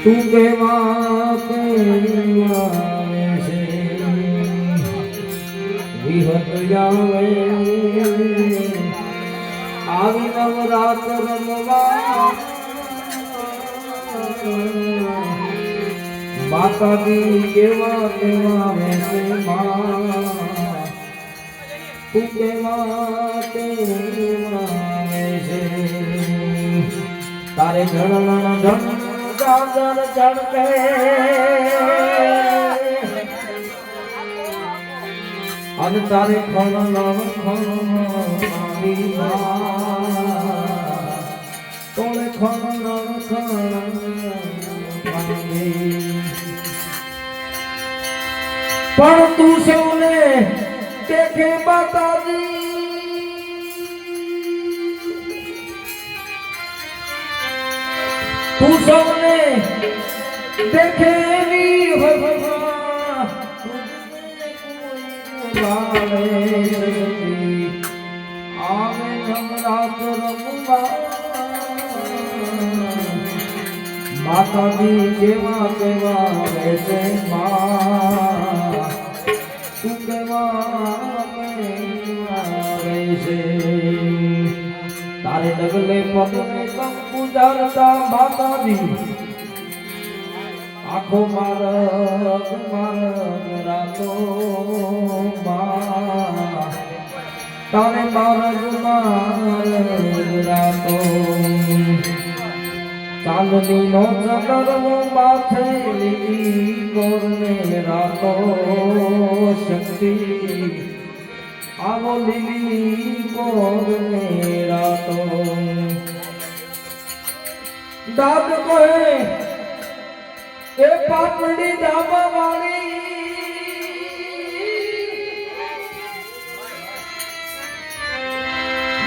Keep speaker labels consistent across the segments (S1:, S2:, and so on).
S1: તું કેવા વેશે વિહત જાવે આવી નવરાત રમવા માતાજી તારે જળણ જણ ગાજર ચડકે અને તારે ખણ ખણ આવી તોડે ખણ ખણ પણ તું સૌને દેખે માતાજી તું સૌને દેખે એવી હોય ભગવાન. આવે આવે નવરાત રમવા માતાજી કેવા કેવા વેશે માં તું કેવા કેવા વેશે તારે ડગલે પગને કંકુ ધરતા માતાજી આખો મારગ મારગ રાતો માં તારે મારગ મારગ રાતો ચાંદની નો ચંદ્રવો માથે લીલી કોરને રાતો શક્તિ આવો લીલી કોરને રાતો દાદ કહે એ પાપડી ડાબા વાળી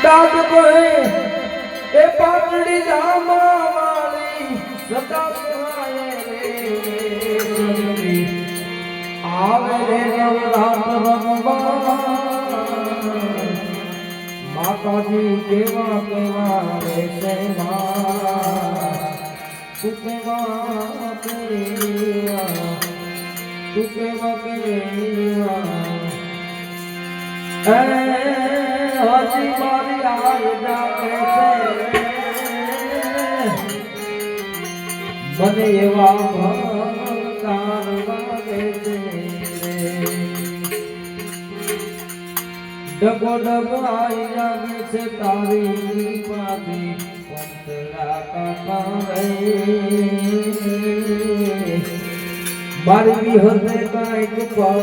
S1: દાદ કહે એ પાપડી ડાબા વાળી સદા રે. આવે રે નવરાત રમવા માતાજી કેવા કેવા રહેશે માં તું કેવા કેવા એ હજી મારી જાગે છે. મને એવા ભંકાર વાગે છે. ડગો ડગો આઈ જાગે છે તારી કૃપાથી પંતરા કાકા રે મારી હૃદય કાંઈક પર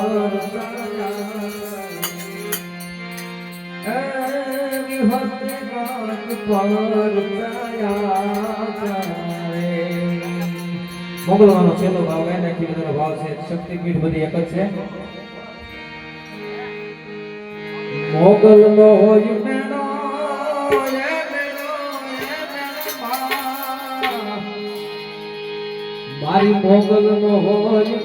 S1: એવી હૃદય કાંઈક પર મોગલવાનો છેલ્લો ભાવ એને કીર્તનનો ભાવ છે શક્તિપીઠ બધી એક જ છે મોગલ નો હોય મેળો એ મેળો મારી મોગલ નો હોય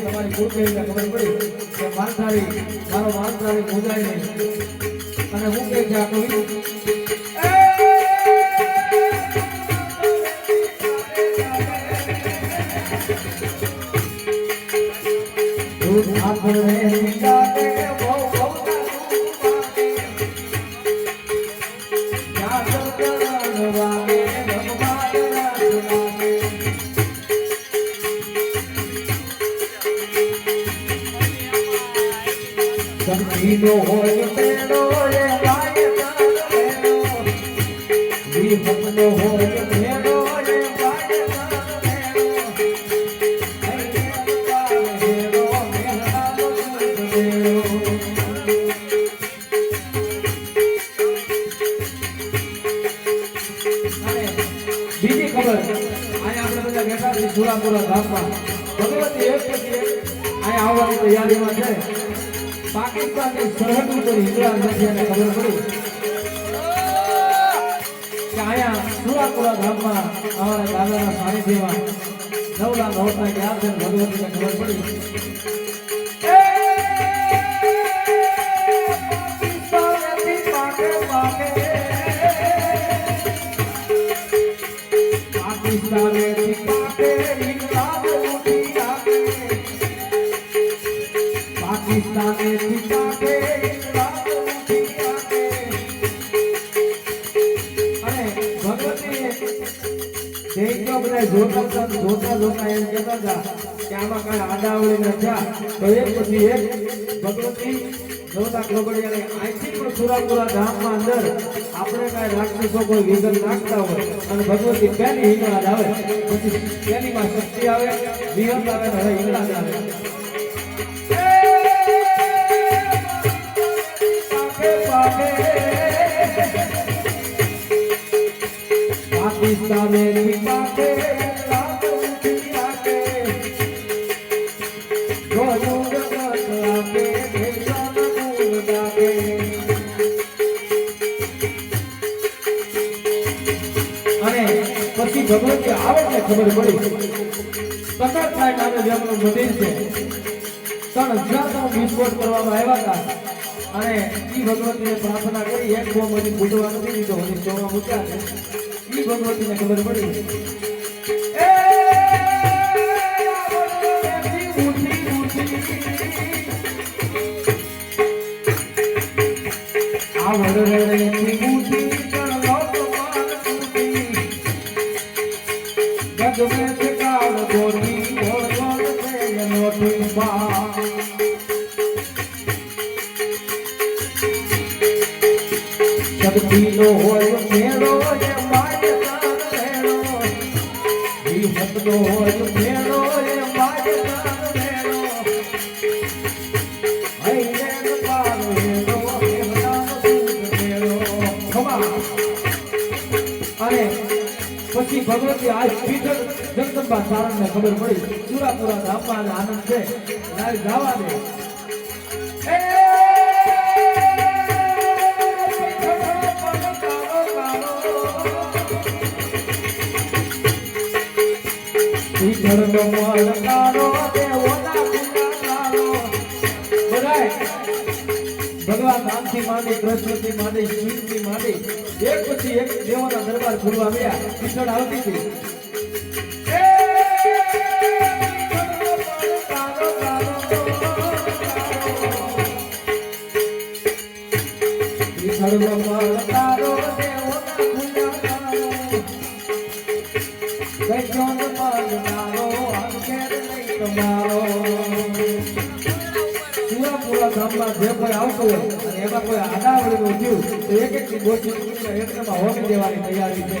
S1: તમારી કુળદેવીને ખબર પડી કે માનસારી મારો માનસારી પૂજાય અને હું કે છે આ કવિ? તું જગતીનો હોય તેનો રે ભાઈ તારો વિભવનો હોય તેનો રે ભાઈ બીજી ખબર. અહીંયા આપણે બધા બેઠા છીએ સુરાપુરા ધામમાં ભગવતી એક પછી એક. અહીંયા આવવાની તૈયારીમાં છે. પાકિસ્તાનની સરહદ ઉપર હિંદુરા નદીને ખબર પડી. કે અહીંયા સુરાપુરા ગામમાં અમારા દાદાના સાનિધ્યમાં નવલા નવતા ગયા છે ભગવતીને ખબર પડી. પાકિસ્તાને પાકે પાકિસ્તાનેથી પાકે ઇન્કલાબ અને ભગવતીએ જોતા જોતા એમ કહેતા હતા કે આમાં કાંઈ આડાવડી ન થયા તો એક એક ભગવતી જોતા કલોબડિયાને અહીંથી પણ સુરાપુરા ધામમાં અંદર આપણે કાંઈ રાક્ષસો કોઈ વિઘન નાખતા હોય અને ભગવતી પહેલી હિંગળા જ આવે. પછી પહેલીમાં શક્તિ આવે વિહંગ આવે ને હવે જ આવે. પછી ભગવતી આવે ને ખબર પડી. સતત સાહેબ નામે જેમનું મંદિર છે. ત્રણ હજારનો વિસ્ફોટ કરવામાં આવ્યા હતા અને એ ભગવતીને પ્રાર્થના કરી, એક બોમ્બ હજી ફૂટવા નથી દીધો હજી જોવા મૂક્યા છે. ભગવતીને ખબર પડી? ઊઠી પછી ભગવતી આજ પીઠ જગદંબા સારણને ખબર પડી. સુરાપુરા ધામમાં આનંદ છે. જવા દે ઈશ્વરનો મળકારો દેવોના ગુણગાનો ભગવાન રામથી માંડી, કૃષ્ણથી માંડી, શિવથી માંડી, એક પછી એક દેવોના દરબાર ખુલવા આવ્યા ઈશ્વર આવતી હતી. ગામમાં જે કોઈ આવતો હોય, અને એમાં કોઈ આડાવડીનું થયું એક એક દેવાની તૈયારી છે.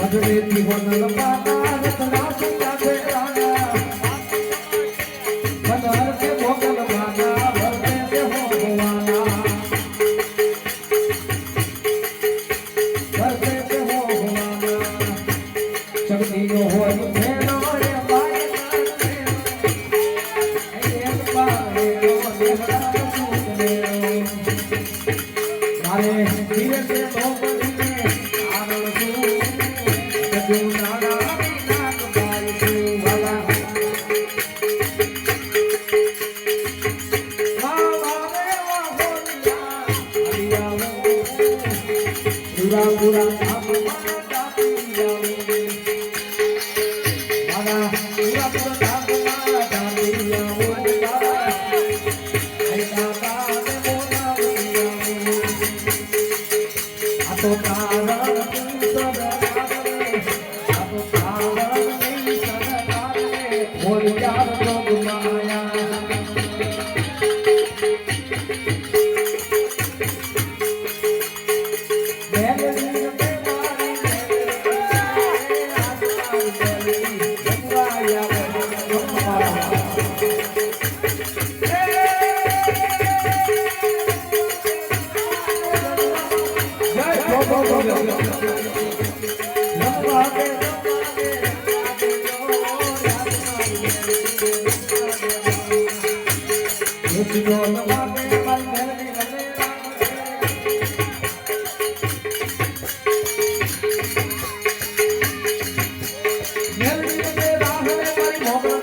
S1: વગડેથી હોનલ માના તો તારા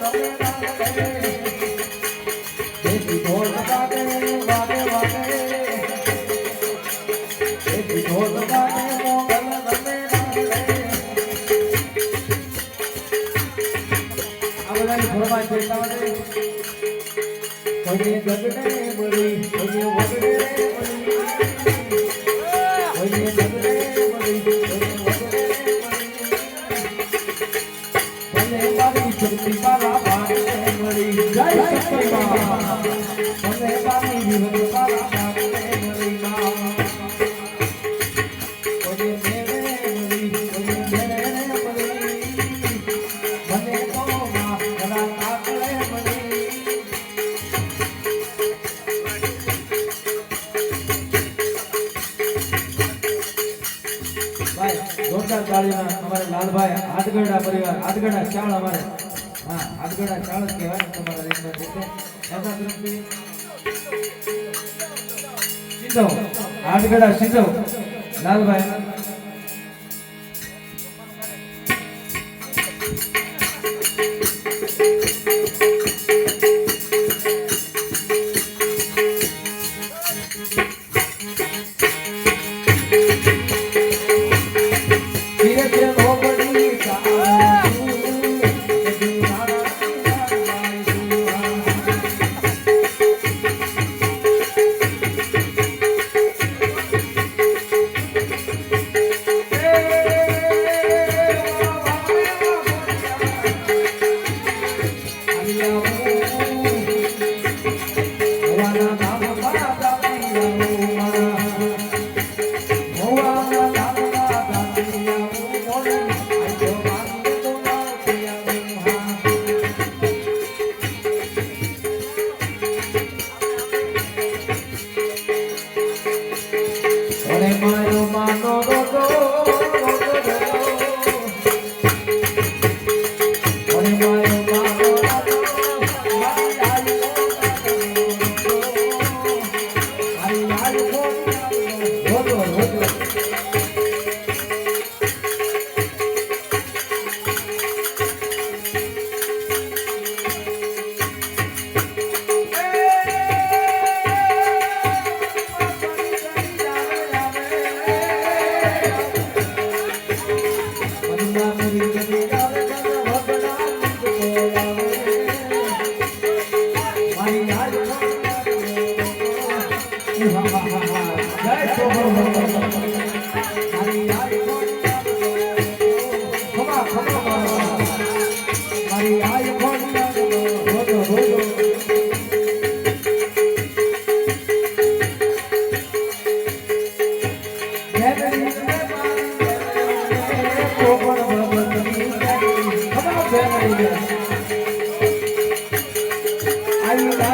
S1: ભગવાન કોઈ ગગને મળી કોઈ વગડે જોરદાર તાળીમાં અમારે લાલભાઈ હાથગડા પરિવાર હાથગડા ચાળ અમારે. હા હાથગડા ચાળ જ કહેવાય તમારે. સીધો આઠ ગડા સીધો લાલભાઈ. Thank you.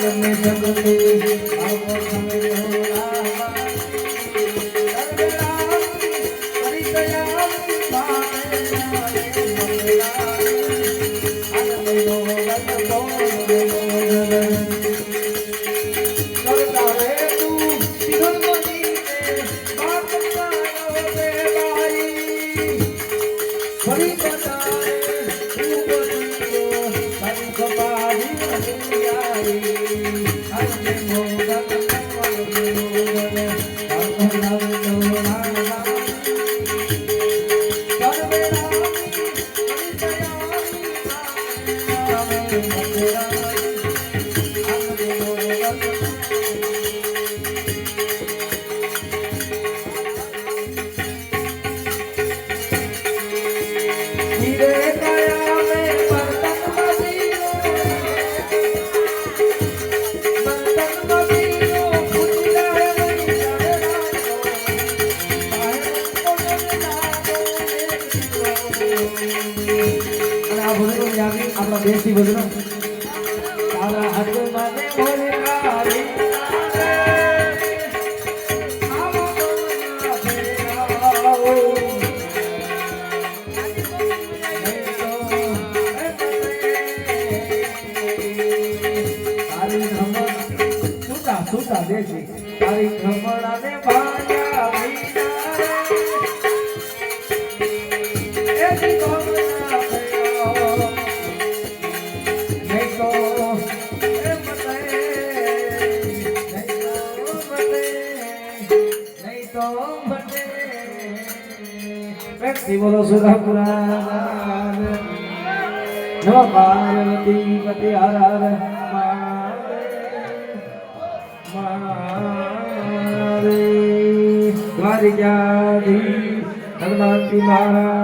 S1: में जगले આપણા દેશી ભજનો તારા હાથમાં ને ખમણ સુતા સુતા તારી ખમણ અને ભાયા વિના એથી વ્યક્તિ બોલો સુધાપુરા નમઃ પાર્વતી પતિ હર હર દ્વારિકાધીશ હનુમાનજી મહારાજ.